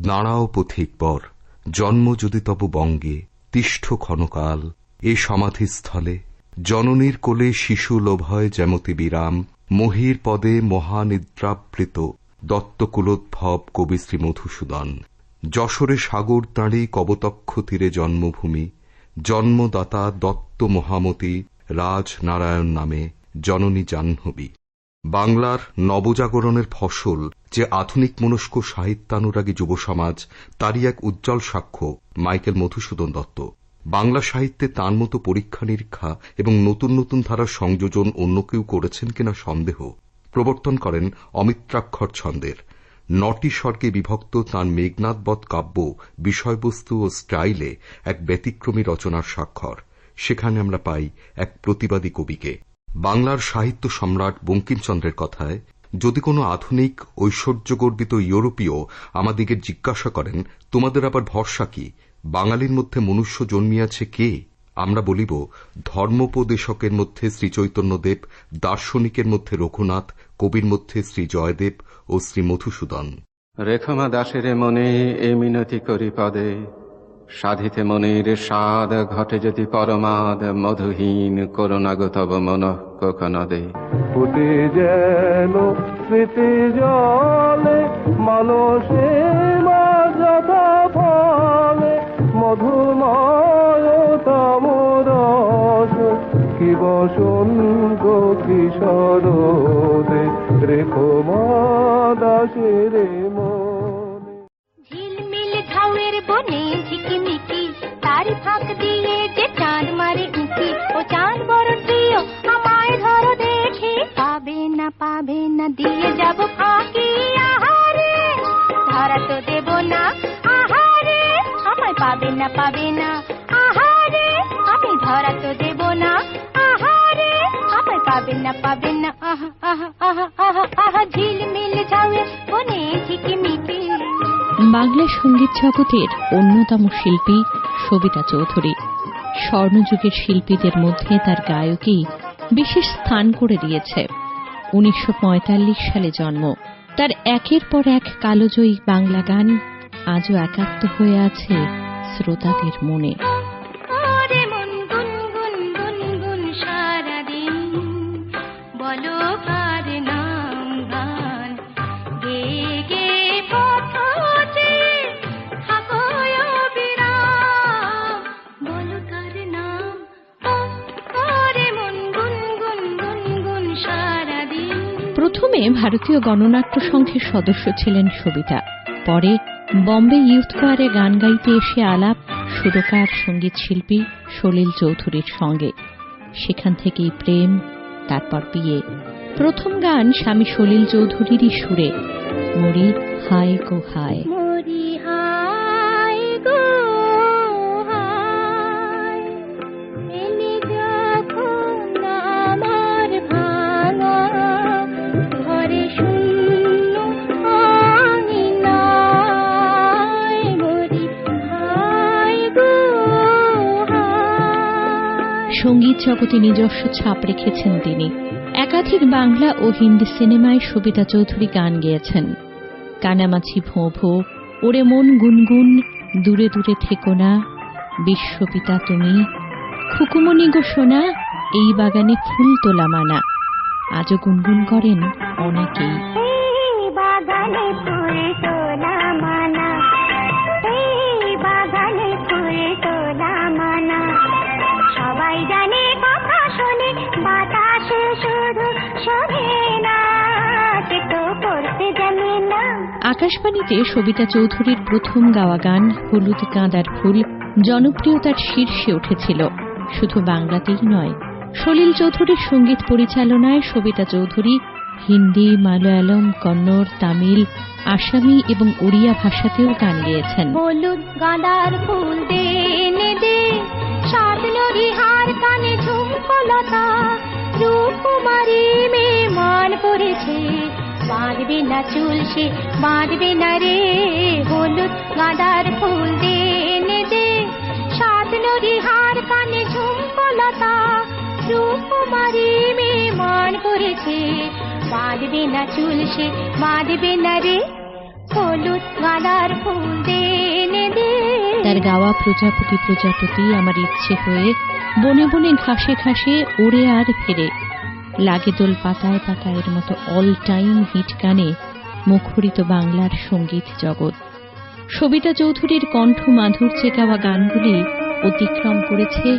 দাঁড়াও পথিক পর, জন্ম যদি তব বঙ্গে, তিষ্ঠ ক্ষণকাল, এ সমাধিস্থলে, জননীর কোলে শিশু লোভয় যেমতি বিরাম, মহির পদে মহানিদ্রাবৃত, দত্তকুলোদ্ভব কবি শ্রী মধুসূদন। যশোরে সাগর তাঁড়ি কবতক্ষ তীরে জন্মভূমি, জন্মদাতা দত্ত মহামতি রাজ নারায়ণ নামে জননী জাহ্নবী। বাংলার নবজাগরণের ফসল যে আধুনিক মনস্ক সাহিত্যানুরাগী যুব সমাজ তারই এক উজ্জ্বল সাক্ষ্য মাইকেল মধুসূদন দত্ত। বাংলা সাহিত্যে তাঁর মতো পরীক্ষা নিরীক্ষা এবং নতুন নতুন ধারার সংযোজন অন্য কেউ করেছেন কিনা সন্দেহ। প্রবর্তন করেন অমিত্রাক্ষর ছন্দের। নটি স্বর্গে বিভক্ত তাঁর মেঘনাথবধ কাব্য, বিষয়বস্তু ও স্টাইলে এক ব্যতিক্রমী রচনার স্বাক্ষর। সেখানে আমরা পাই এক প্রতিবাদী কবিকে। বাংলার সাহিত্য সম্রাট বঙ্কিমচন্দ্রের কথায় যদি কোনো আধুনিক, ঐশ্বর্যগর্বিত ইউরোপীয় আমাদিগে জিজ্ঞাসা করেন, তোমাদের আবার ভরসা কি? বাঙালির মধ্যে মনুষ্য জন্মিয়াছে কে? আমরা বলিব, ধর্মোপদেশকের মধ্যে শ্রীচৈতন্যদেব, দার্শনিকের মধ্যে রঘুনাথ, কবির মধ্যে শ্রী জয়দেব ও শ্রী মধুসূদন। রেখমা দাসের মনে এ মিনতি করি পদে। সাধিতে মনের সাদ ঘটে যদি পরমাদ মধুহীন করুণাগো তব মন কোকনদে ফুটে যেন স্মৃতি জলে মানসে যথা ফলে মধুময় তমরস কি বসন্ত কিশোর দে রেখো দাসের মনে। ঝিলমিল ঝাউয়ের বনে তার ফাঁক দিয়ে যে চাঁদ মারে উঁকি, ও চাঁদ বড় প্রিয়, আমায় ধরো দেখে। পাবে না পাবে না, দিয়ে যাব ফাঁকি আহারে। ধরা তো দেব না আহারে, আমায় পাবে না পাবে না আহারে। আমি ধরা তো দেব না আহারে, আমায় পাবে না পাবে না, আহা আহা আহা আহা আহা, ঝিলমিল ঝাউয়ের বনে ঝিকিমিকি বাংলা সংগীত জগতের অন্যতম শিল্পী সবিতা চৌধুরী। স্বর্ণযুগের শিল্পীদের মধ্যে তার গায়কই বিশেষ স্থান করে দিয়েছে। উনিশশো পঁয়তাল্লিশ সালে জন্ম। তার একের পর এক কালোজয়ী বাংলা গান আজও একাত্ম হয়ে আছে শ্রোতাদের মনে। বলো প্রথমে ভারতীয় গণনাট্য সংঘের সদস্য ছিলেন সবিতা। পরে বম্বে ইউথ কোয়ারে গান গাইতে এসে আলাপ, সুরকার, সংগীত শিল্পী সলিল চৌধুরীর সঙ্গে। সেখান থেকেই প্রেম, তারপর বিয়ে। প্রথম গান স্বামী সলিল চৌধুরীরই সুরে মরি হায় গো হায়। জগতে নিজস্ব ছাপ রেখেছেন তিনি। একাধিক বাংলা ও হিন্দি সিনেমায় সবিতা চৌধুরী গান গেয়েছেন। কানামাছি ভোঁ ভো, ওরে মন গুনগুন, দূরে দূরে থেকো না, বিশ্বপিতা তুমি। খুকুমনি গো সোনা, এই বাগানে ফুল তোলা মানা। আজও গুনগুন করেন অনেকেই। বাগানে আকাশবাণীতে সবিতা চৌধুরীর প্রথম গাওয়া গান, হলুদ কাঁদার ফুল, জনপ্রিয়তার শীর্ষে উঠেছিল। শুধু বাংলাতেই নয়, সলিল চৌধুরীর সংগীত পরিচালনায় সবিতা চৌধুরী হিন্দি, মালয়ালম, কন্নড়, তামিল, আসামি এবং ওড়িয়া ভাষাতেও গান গেয়েছেন। হলুদ গাঁদার ফুল পড়েছে। বাঁধবে না চুল সে, বাঁধবে না রে। হলুদ গাঁদার ফুল দে এনে দে। সাত হার কানে ঝুমকলতা রূপকুমারী মেয়ে মান পড়েছে বাঁধবে না চুল সে, বাঁধবে না রে। হলুদ গালার ফুল দে এনে দে। তার গাওয়া প্রজাপতি প্রজাপতি আমার ইচ্ছে হয়ে বনে বনে ঘাসে ঘাসে ওড়ে আর ফেরে। লাগে দোল পাতায় পাতায়ের মতো অল টাইম হিট গানে মুখরিত বাংলার সংগীত জগৎ। সবিতা চৌধুরীর কণ্ঠ মাধুর্যে গাওয়া গানগুলি অতিক্রম করেছে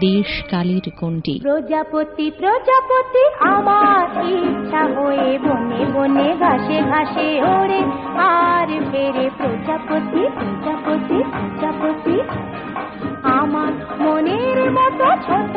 দেশ কালের গণ্ডি। প্রজাপতি প্রজাপতি, আমার ইচ্ছা হয়ে বনে বনে ঘাসে ঘাসে ওড়ে। আর ফেরে প্রজাপতি প্রজাপতি প্রজাপতি, আমার মনের মতো ছোট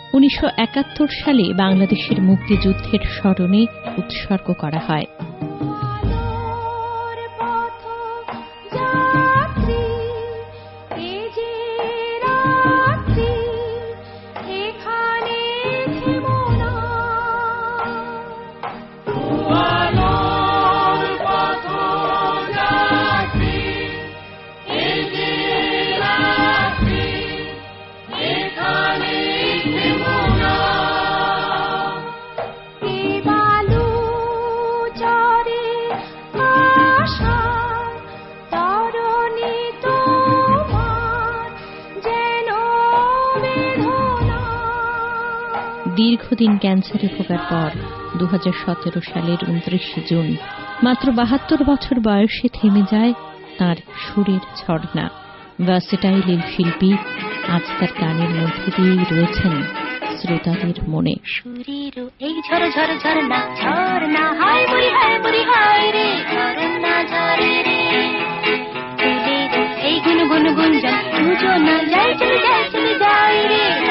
উনিশশো একাত্তর সালে বাংলাদেশের মুক্তিযুদ্ধের স্মরণে উৎসর্গ করা হয়। দীর্ঘদিন ক্যান্সারে ভোগার পর দু হাজার সতেরো সালের উনত্রিশে জুন, মাত্র বাহাত্তর বছর বয়সে থেমে যায় তার সুরের ঝর্ণা। ভার্সেটাইলিল শিল্পী আজ তার গানের মধ্যে দিয়েই রয়েছেন শ্রোতাদের মনে। এই ঝর ঝর ঝরনা ঝরনা গুঞ্জন তুজো না যাই চলে যাই চলে যাই রে।